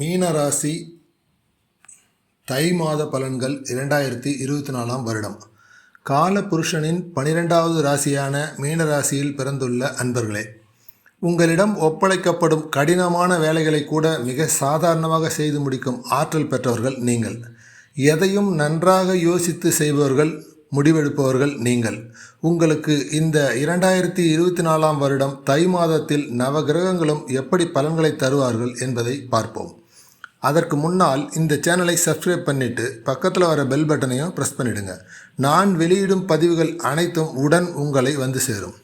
மீனராசி தை மாத பலன்கள் இரண்டாயிரத்தி இருபத்தி நாலாம் வருடம். கால புருஷனின் பனிரெண்டாவது ராசியான மீனராசியில் பிறந்துள்ள அன்பர்களே உங்களிடம் ஒப்படைக்கப்படும் கடினமான வேலைகளை கூட மிக சாதாரணமாக செய்து முடிக்கும் ஆற்றல் பெற்றவர்கள் நீங்கள். எதையும் நன்றாக யோசித்து செய்பவர்கள் முடிவெடுப்பவர்கள் நீங்கள். உங்களுக்கு இந்த இரண்டாயிரத்தி இருபத்தி நாலாம் வருடம் தை மாதத்தில் நவகிரகங்களும் எப்படி பலன்களை தருவார்கள் என்பதை பார்ப்போம். அதற்கு முன்னால் இந்த சேனலை சப்ஸ்கிரைப் பண்ணிவிட்டு பக்கத்தில் வர பெல் பட்டனையும் ப்ரெஸ் பண்ணிவிடுங்க நான் வெளியிடும் பதிவுகள் அனைத்தும் உடன் உங்களை வந்து சேரும்.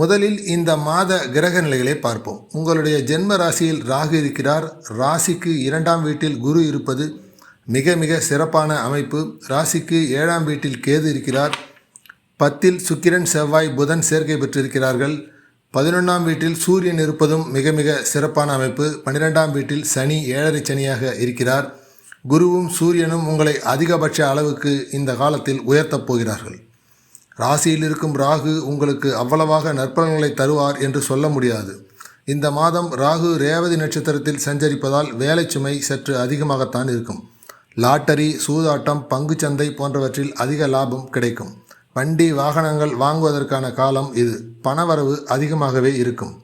முதலில் இந்த மாத கிரக நிலைகளை பார்ப்போம். உங்களுடைய ஜென்ம ராசியில் ராகு இருக்கிறார். ராசிக்கு இரண்டாம் வீட்டில் குரு இருப்பது மிக மிக சிறப்பான அமைப்பு. ராசிக்கு ஏழாம் வீட்டில் கேது இருக்கிறார். பத்தில் சுக்கிரன் செவ்வாய் புதன் சேர்க்கை பெற்றிருக்கிறார்கள். பதினொன்றாம் வீட்டில் சூரியன் இருப்பதும் மிக மிக சிறப்பான அமைப்பு. பன்னிரெண்டாம் வீட்டில் சனி ஏழரை சனியாக இருக்கிறார். குருவும் சூரியனும் உங்களை அதிகபட்ச அளவுக்கு இந்த காலத்தில் உயர்த்தப் போகிறார்கள். ராசியில் இருக்கும் ராகு உங்களுக்கு அவ்வளவாக நற்பலன்களை தருவார் என்று சொல்ல முடியாது. இந்த மாதம் ராகு ரேவதி நட்சத்திரத்தில் சஞ்சரிப்பதால் வேலை சுமை சற்று அதிகமாகத்தான் இருக்கும். லாட்டரி சூதாட்டம் பங்குச்சந்தை போன்றவற்றில் அதிக லாபம் கிடைக்கும். வண்டி வாகனங்கள் வாங்குவதற்கான காலம் இது. பணவரவு அதிகமாகவே இருக்கும்.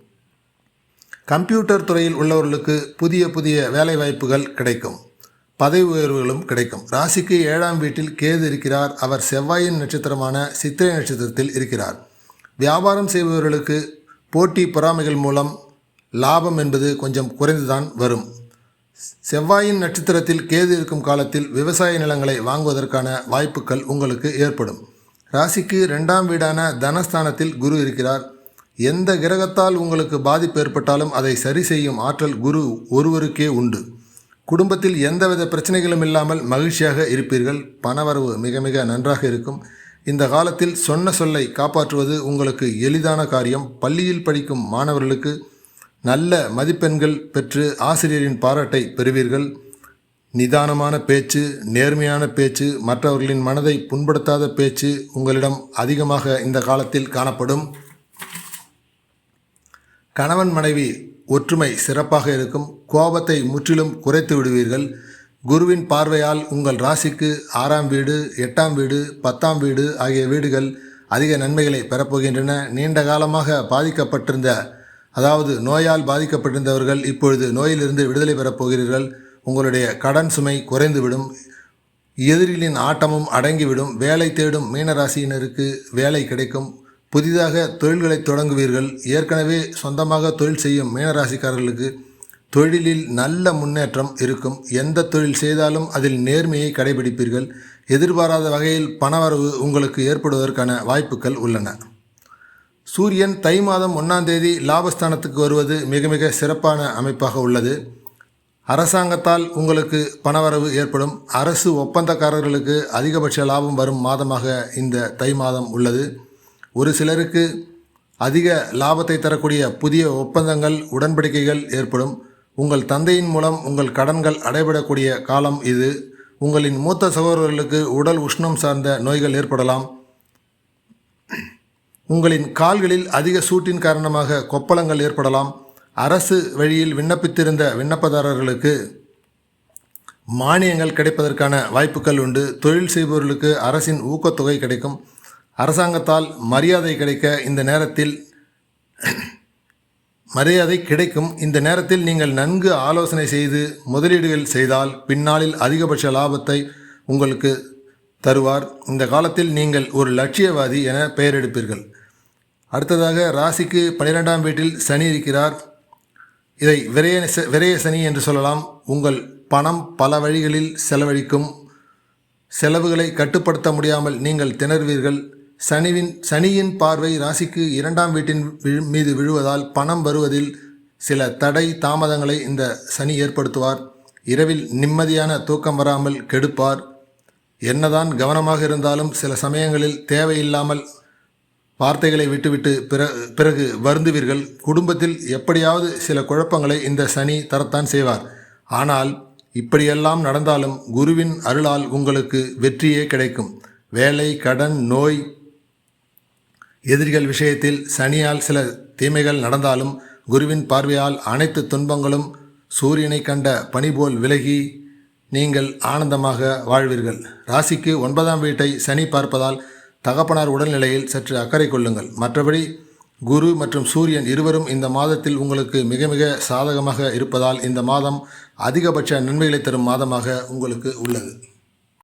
கம்ப்யூட்டர் துறையில் உள்ளவர்களுக்கு புதிய புதிய வேலைவாய்ப்புகள் கிடைக்கும். பதவி உயர்வுகளும் கிடைக்கும். ராசிக்கு ஏழாம் வீட்டில் கேது இருக்கிறார். அவர் செவ்வாயின் நட்சத்திரமான சித்திரை நட்சத்திரத்தில் இருக்கிறார். வியாபாரம் செய்பவர்களுக்கு போட்டி பொறாமைகள் மூலம் லாபம் என்பது கொஞ்சம் குறைந்துதான் வரும். செவ்வாயின் நட்சத்திரத்தில் கேது இருக்கும் காலத்தில் விவசாய நிலங்களை வாங்குவதற்கான வாய்ப்புகள் உங்களுக்கு ஏற்படும். ராசிக்கு ரெண்டாம் வீடான தனஸ்தானத்தில் குரு இருக்கிறார். எந்த கிரகத்தால் உங்களுக்கு பாதிப்பு ஏற்பட்டாலும் அதை சரி செய்யும் ஆற்றல் குரு ஒருவருக்கே உண்டு. குடும்பத்தில் எந்தவித பிரச்சனைகளும் இல்லாமல் மகிழ்ச்சியாக இருப்பீர்கள். பணவரவு மிக மிக நன்றாக இருக்கும். இந்த காலத்தில் சொன்ன சொல்லை காப்பாற்றுவது உங்களுக்கு எளிதான காரியம். பள்ளியில் படிக்கும் மாணவர்களுக்கு நல்ல மதிப்பெண்கள் பெற்று ஆசிரியரின் பாராட்டை பெறுவீர்கள். நிதானமான பேச்சு நேர்மையான பேச்சு மற்றவர்களின் மனதை புண்படுத்தாத பேச்சு உங்களிடம் அதிகமாக இந்த காலத்தில் காணப்படும். கணவன் மனைவி ஒற்றுமை சிறப்பாக இருக்கும். கோபத்தை முற்றிலும் குறைத்து விடுவீர்கள். குருவின் பார்வையால் உங்கள் ராசிக்கு ஆறாம் வீடு எட்டாம் வீடு பத்தாம் வீடு ஆகிய வீடுகள் அதிக நன்மைகளை பெறப்போகின்றன. நீண்ட காலமாக பாதிக்கப்பட்டிருந்த அதாவது நோயால் பாதிக்கப்பட்டிருந்தவர்கள் இப்பொழுது நோயிலிருந்து விடுதலை பெறப்போகிறீர்கள் போகிறீர்கள். உங்களுடைய கடன் சுமை குறைந்துவிடும் எதிரிகளின் ஆட்டமும் அடங்கிவிடும் வேலை தேடும் மீனராசியினருக்கு வேலை கிடைக்கும் புதிதாக தொழில்களை தொடங்குவீர்கள் ஏற்கனவே சொந்தமாக தொழில் செய்யும் மீனராசிக்காரர்களுக்கு தொழிலில் நல்ல முன்னேற்றம் இருக்கும். எந்த தொழில் செய்தாலும் அதில் நேர்மையை கடைபிடிப்பீர்கள். எதிர்பாராத வகையில் பணவரவு உங்களுக்கு ஏற்படுவதற்கான வாய்ப்புகள் உள்ளன. சூரியன் தை மாதம் ஒன்றாம் தேதி லாபஸ்தானத்துக்கு வருவது மிக மிக சிறப்பான அமைப்பாக உள்ளது. அரசாங்கத்தால் உங்களுக்கு பணவரவு ஏற்படும். அரசு ஒப்பந்தக்காரர்களுக்கு அதிகபட்ச லாபம் வரும் மாதமாக இந்த தை மாதம் உள்ளது. ஒரு சிலருக்கு அதிக லாபத்தை தரக்கூடிய புதிய ஒப்பந்தங்கள் உடன்படிக்கைகள் ஏற்படும். உங்கள் தந்தையின் மூலம் உங்கள் கடன்கள் அடைபடக்கூடிய காலம் இது. உங்களின் மூத்த சகோதரர்களுக்கு உடல் உஷ்ணம் சார்ந்த நோய்கள் ஏற்படலாம். உங்களின் கால்களில் அதிக சூட்டின் காரணமாக கொப்பளங்கள் ஏற்படலாம். அரசு வழியில் விண்ணப்பித்திருந்த விண்ணப்பதாரர்களுக்கு மானியங்கள் கிடைப்பதற்கான வாய்ப்புகள் உண்டு. தொழில் செய்பவர்களுக்கு அரசின் ஊக்கத்தொகை கிடைக்கும். அரசாங்கத்தால் மரியாதை கிடைக்க இந்த நேரத்தில் மரியாதை கிடைக்கும். இந்த நேரத்தில் நீங்கள் நன்கு ஆலோசனை செய்து முதலீடுகள் செய்தால் பின்னாளில் அதிகபட்ச லாபத்தை உங்களுக்கு தருவார். இந்த காலத்தில் நீங்கள் ஒரு லட்சியவாதி என பெயரெடுப்பீர்கள். அடுத்ததாக ராசிக்கு பனிரெண்டாம் வீட்டில் சனி இருக்கிறார். இதை விரைய விரைய சனி என்று சொல்லலாம். உங்கள் பணம் பல வழிகளில் செலவழிக்கும். செலவுகளை கட்டுப்படுத்த முடியாமல் நீங்கள் திணறுவீர்கள். சனிவின் சனியின் பார்வை ராசிக்கு இரண்டாம் வீட்டின் மீது விழுவதால் பணம் வருவதில் சில தடை தாமதங்களை இந்த சனி ஏற்படுத்துவார். இரவில் நிம்மதியான தூக்கம் வராமல் கெடுப்பார். என்னதான் கவனமாக இருந்தாலும் சில சமயங்களில் தேவையில்லாமல் வார்த்தைகளை விட்டுவிட்டு பிற பிறகு வருந்துவீர்கள். குடும்பத்தில் எப்படியாவது சில குழப்பங்களை இந்த சனி தரத்தான் செய்வார். ஆனால் இப்படியெல்லாம் நடந்தாலும் குருவின் அருளால் உங்களுக்கு வெற்றியே கிடைக்கும். வேலை கடன் நோய் எதிரிகள் விஷயத்தில் சனியால் சில தீமைகள் நடந்தாலும் குருவின் பார்வையால் அனைத்து துன்பங்களும் சூரியனை கண்ட பனி போல் விலகி நீங்கள் ஆனந்தமாக வாழ்வீர்கள். ராசிக்கு ஒன்பதாம் வீட்டை சனி பார்ப்பதால் தகப்பனார் உடல்நிலையில் சற்று அக்கறை கொள்ளுங்கள். மற்றபடி குரு மற்றும் சூரியன் இருவரும் இந்த மாதத்தில் உங்களுக்கு மிக மிக சாதகமாக இருப்பதால் இந்த மாதம் அதிகபட்ச நன்மைகளை தரும் மாதமாக உங்களுக்கு உள்ளது.